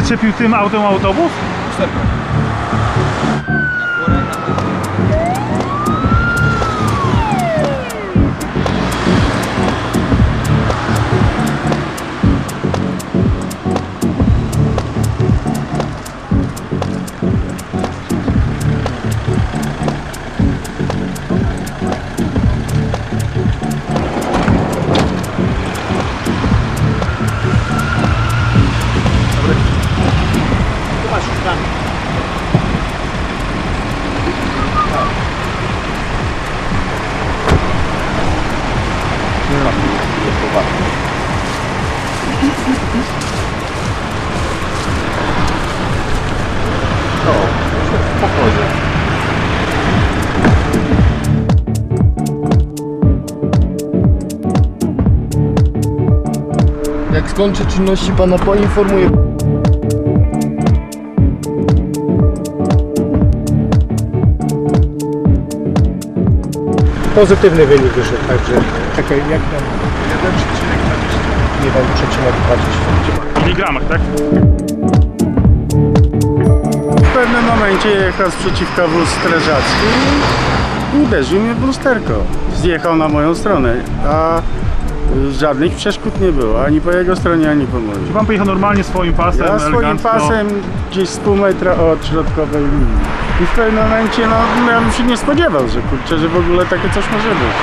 zaczepił tym autem autobus? Jak skończę czynności, pana poinformuję. Pozytywny wynik wyszedł, także czekaj, jak tam? 1,20. 1,20. miligramach, tak? W pewnym momencie jechał sprzeciwka wóz strażacki i uderzył mnie w lusterko. Zjechał na moją stronę, a żadnych przeszkód nie było, ani po jego stronie, ani po mojej. Pan pojechał normalnie swoim pasem, Ja swoim elegancko. pasem gdzieś z pół metra od środkowej linii. I w pewnym momencie, no, ja bym się nie spodziewał, że kurczę, że w ogóle takie coś może być.